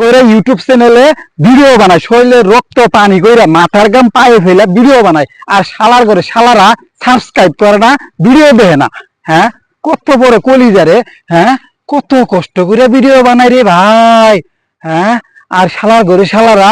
করে ইউটিউব চ্যানেলে ভিডিও বানায়। শরীরের রক্ত, পানি কইরা মাথার গাম পায়ে ফেলে ভিডিও বানায়। আর শালার করে শালারা সাবস্ক্রাইব করে না ভিডিও দেয় না। হ্যাঁ? কত বড় কলিজারে হ্যাঁ? কত কষ্ট করে ভিডিও বানায় রে ভাই। হ্যাঁ? আর শালার ঘরে শালারা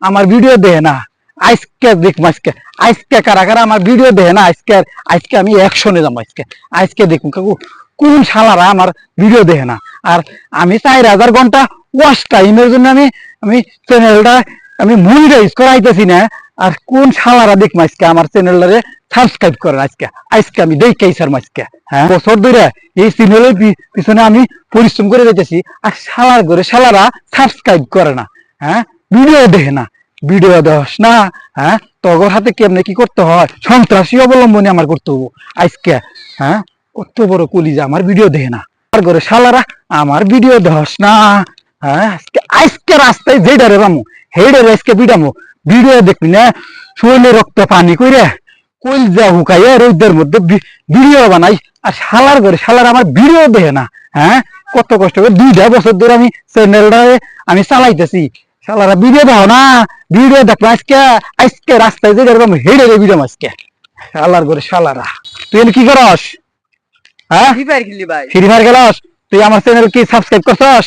আমার ভিডিও দেয় না। আজকে দেখব আজকে। আজকে কারা কারা আমার ভিডিও দেয় না, আজকে আজকে আমি অ্যাকশনে যাব আজকে। আজকে দেখুন কাকু, কোন শালারা আমার ভিডিও দেখে না। আর আমি চার হাজার ঘণ্টা ওয়াশ টাইমের জন্য আমি আমি চ্যানেলটা আমি মনিটাইজ করাইতেছি না। আর কোন শালারা দেখব আজকে আমার চ্যানেলটারে সাবস্ক্রাইব করেন আজকে? আজকে আমি দেখেই স্যার আজকে। হ্যাঁ? বছর ধরে এই চ্যানেলের পিছনে আমি পরিশ্রম করে যাইতেছি। আর শালার করে শালারা সাবস্ক্রাইব করে না। হ্যাঁ? ভিডিও দেখে না। ভিডিও দশ না। হ্যাঁ? তগর হাতে কেমনে কি করতে হয়? সন্ত্রাসী অবলম্বনে আমার করতে হব আজকে হ্যাঁ? কত বড় কলিজা, আমার ভিডিও দেখে না। আর করে শালারা আমার ভিডিও দশ না। হ্যাঁ আজকে আজকে রাস্তায় যেডারে রামু হেডারে আজকে বিডামু। ভিডিও দেখবি না? শরীরে রক্ত পানি কইরে কইল যা হুকাইয়া রোদের মধ্যে ভিডিও বানাই। আর শালার করে শালার আমার ভিডিও দেখে না হ্যাঁ? কত কষ্ট করে দুইটা বছর ধরে আমি চ্যানেলটা আমি চালাইতেছি। শালারা ভিডিও দাও না। ভিডিও দেখো আজকে আজকে রাস্তায় যে এরকম হেডে ভিডিও আজকে। শালার করে শালারা। তুই কি করস? হ্যাঁ? ফ্রি ফায়ার খেলি ভাই। ফ্রি ফায়ার গেলস তুই আমার চ্যানেল কি সাবস্ক্রাইব করছস?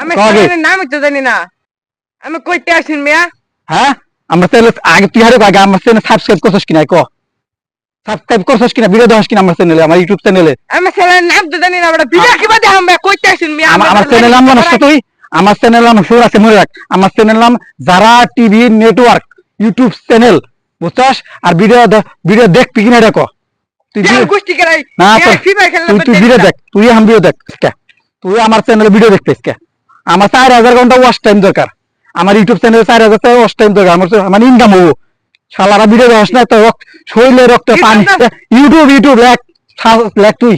আমি কবে? চ্যানেলের নামই তো জানি না। আমি কইতে আসিন মিয়া। হ্যাঁ? আমার চ্যানেল আগে তুই হারে আগে আমার চ্যানেল সাবস্ক্রাইব করছস কিনা? ক। সাবস্ক্রাইব করছস কিনা? ভিডিও দেখাস কিনা আমার চ্যানেলে আমার ইউটিউব চ্যানেলে আমি চ্যানেলের নাম তো জানি না বড় ভিডিও কিবা দেখাম ভাই কইতে আসিন মিয়া। আমার আমার চ্যানেল নাম তুই? আমার চ্যানেল নাম সুর আছে মনে রাখ। আমার চ্যানেল নাম যারা টিভি নেটওয়ার্ক ইউটিউব চ্যানেল বুঝছস? আর ভিডিও ভিডিও দেখবি কিনা দেখো তুই গোষ্ঠী করাই না তুই তুই ভিডিও দেখ। তুই ভিডিও দেখ? তুই আমার চ্যানেলে ভিডিও দেখতেছ কে? আমার চার হাজার ঘণ্টা ওয়াচ টাইম দরকার। আমার ইউটিউব চ্যানেলে চার হাজার টাকা ওয়াচ টাইম দরকার। আমার আমার ইনকাম হব। শালারা ভিডিও দেখাস না তো শরীরে রক্ত পানি। ইউটিউব ইউটিউব লেখ। লেখ তুই।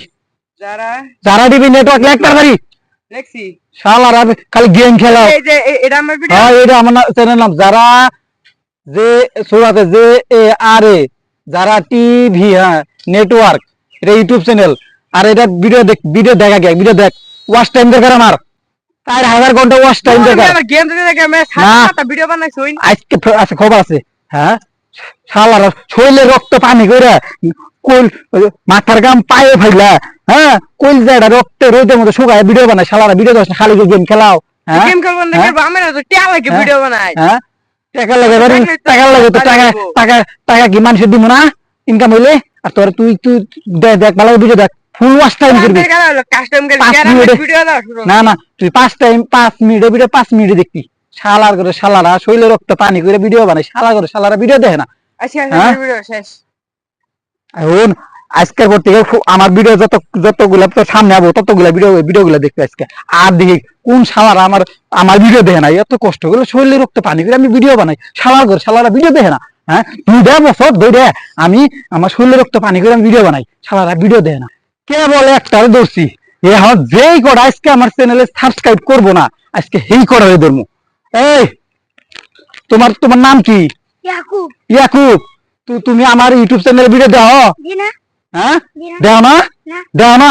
যারা যারা টিভি নেটওয়ার্ক লেখ তাড়াতাড়ি দেখছি। শালারা খালি গেম খেলা। এই যে এটা আমার ভিডিও হ্যাঁ এটা আমার চ্যানেল নাম। যারা যে সুরাতে যে এ আর এ যারা টিভি হ্যাঁ নেটওয়ার্ক এটা ইউটিউব চ্যানেল আর এটা ভিডিও দেখ ভিডিও দেখা গে ভিডিও দেখ। ওয়াচ টাইম দরকার আমার। চার হাজার ঘণ্টা ওয়াচ টাইম দরকার। আমার গেম দিতে না। সাতটা ভিডিও বানাইছি ওই আজকে আছে খবর আছে। হ্যাঁ? শালারা শরীরে রক্ত পানি করে কোল মাথার গাম পায়ে ফাইলা হ্যাঁ? কোল জায়গা রক্তে রোদের মধ্যে শুকায় ভিডিও বানায়। শালারা ভিডিও দশ খালি গেম খেলাও হ্যাঁ? গেম খেলব না হ্যাঁ? খেলব আমি না তো টিয়া লাগে হ্যাঁ? ভিডিও বানাই হ্যাঁ? টাকা লাগে টাকা লাগে তো টাকা টাকা টাকা টাকা কি মানুষের দিব না? ইনকাম হইলে? আর তোর তুই তুই দেখ দেখ ভালো ভিডিও দেখ। ফুল টাইম করবি। না না তুই পাঁচ টাইম পাঁচ মিনিটে ভিডিও পাঁচ মিনিটে দেখবি। শালার করে শালারা শৈল রক্ত পানি করে ভিডিও বানায়। শালা করে শালারা ভিডিও দেখে না। আচ্ছা হ্যাঁ? ভিডিও শেষ। এখন আজকের পর থেকে আমার ভিডিও যত যতগুলা তোর সামনে আবো ততগুলা ভিডিও ভিডিও গুলা দেখবে আজকে। আর দেখি কোন শালারা আমার আমার ভিডিও দেখে না। এত কষ্ট করে শরীরে রক্ত পানি করে আমি ভিডিও বানাই। শালার করে শালারা ভিডিও দেখে না। হ্যাঁ? দুইটা বছর ধরে আমি আমার শরীরে রক্ত পানি করে আমি ভিডিও বানাই। শালারা ভিডিও দেয় না। কে বলে একটা দর্শি এখন যেই করা আজকে আমার চ্যানেলে সাবস্ক্রাইব করব না আজকে হেই করা হয়ে ধরবো এই তোমার তোমার নাম কি? ইয়াকুব। ইয়াকুব তু- তুমি আমার ইউটিউব চ্যানেলে ভিডিও দাও? হ্যাঁ? দেও না? দেও না?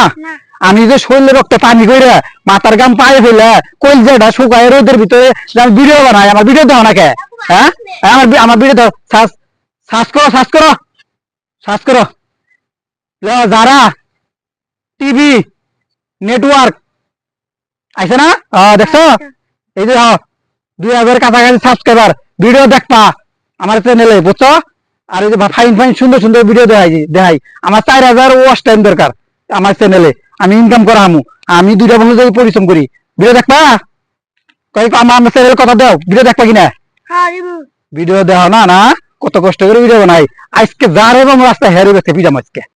আমি যে শরীরে রক্ত পানি করে মাথার গাম পায়ে ফেলে কইল যেটা শুকায় রোদের ভিতরে আমি ভিডিও বানাই আমার ভিডিও দাও না কে? হ্যাঁ? আমার আমার ভিডিও দাও। সার্চ সার্চ করো সার্চ করো। সার্চ করো। যারা টিভি নেটওয়ার্ক আইছে না? দেখছ? এই যে হ্যাঁ, দুই হাজার কাছাকাছি সাবস্ক্রাইবার ভিডিও দেখবা আমার চ্যানেলে বুঝছ? আর এই যে ফাইন ফাইন সুন্দর সুন্দর ভিডিও দেখাই দেখাই। আমার চার হাজার ওয়াচ টাইম দরকার আমার চ্যানেলে আমি ইনকাম করা আমু আমি দুইটা বন্ধু যাই পরিশ্রম করি। ভিডিও দেখবা? কই আমার আমার চ্যানেল কথা দাও। ভিডিও দেখবা কিনা? হ্যাঁ ভিডিও দেওয়া না না? কত কষ্ট করে ভিডিও বানাই। আজকে যার এবং রাস্তায় হেরে বেছে পিজাম আজকে।